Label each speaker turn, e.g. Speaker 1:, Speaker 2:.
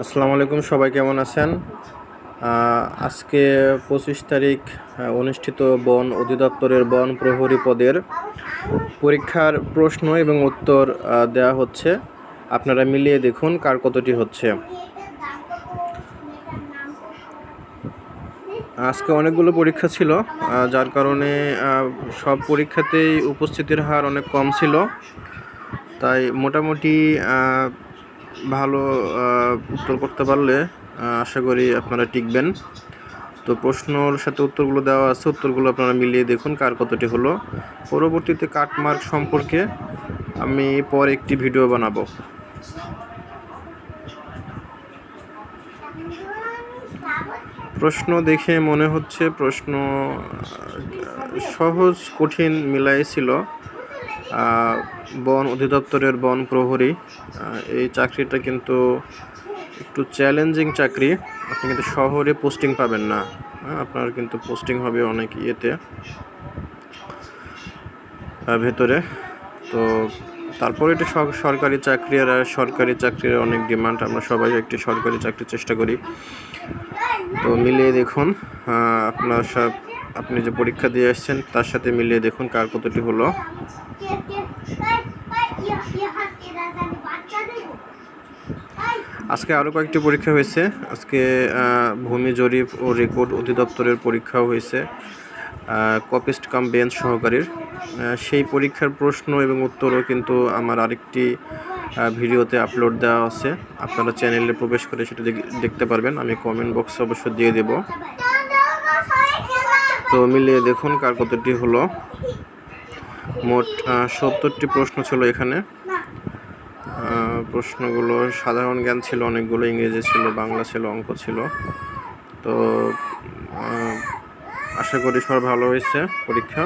Speaker 1: আসসালামু আলাইকুম, সবাই কেমন আছেন? আজকে পঁচিশ তারিখ অনুষ্ঠিত বন অধিদপ্তরের বন প্রহরী পদের পরীক্ষার প্রশ্ন এবং উত্তর দেওয়া হচ্ছে। আপনারা মিলিয়ে দেখুন কার কতটি হচ্ছে। আজকে অনেকগুলো পরীক্ষা ছিল যার কারণে সব পরীক্ষাতেই উপস্থিতির হার অনেক কম ছিল। তাই মোটামুটি ভালো উত্তর করতে পারলে আশা করি আপনারা টিকবেন। তো প্রশ্নর সাথে উত্তরগুলো দেওয়া আছে, উত্তরগুলো আপনারা মিলিয়ে দেখুন কার কতটি হলো। পরবর্তীতে কাটমার্ক সম্পর্কে আমি পরে একটি ভিডিও বানাবো। প্রশ্ন দেখে মনে হচ্ছে, প্রশ্ন সহজ, কঠিন মিলাই ছিল। বন অধিদপ্তরের বন প্রহরী এই চাকরিটা কিন্তু একটু চ্যালেঞ্জিং চাকরি। আপনি কিন্তু শহরে পোস্টিং পাবেন না। হ্যাঁ, আপনার কিন্তু পোস্টিং হবে অনেক ইয়েতে ভেতরে। তো তারপরে এটা সরকারি চাকরি আর সরকারি চাকরির অনেক ডিমান্ড আমরা সবাই একটি সরকারি চাকরির চেষ্টা করি। তো মিলিয়ে দেখুন আপনার সব আপনি যে পরীক্ষা দিয়ে আসছেন, তার সাথে মিলিয়ে দেখুন কার কতটি হলো। আজকে আরও কয়েকটি পরীক্ষা হয়েছে। আজকে ভূমি জরিপ ও রেকর্ড অধিদপ্তরের পরীক্ষাও হয়েছে। কপিস্ট কাম বেঞ্চ সহকারীর। সেই পরীক্ষার প্রশ্ন এবং উত্তরও কিন্তু আমার আরেকটি ভিডিওতে আপলোড দেওয়া আছে। আপনারা চ্যানেলে প্রবেশ করে সেটা দেখ- দেখতে পারবেন। আমি কমেন্ট বক্সে অবশ্য দিয়ে দেব। তো মিলিয়ে দেখুন কার কতটি হলো। মোট সত্তরটি প্রশ্ন ছিল এখানে। প্রশ্নগুলো সাধারণ জ্ঞান ছিল, অনেকগুলো ইংরেজি ছিল, বাংলা ছিল, অঙ্ক ছিল। তো আশা করি সবার ভালো হয়েছে পরীক্ষা।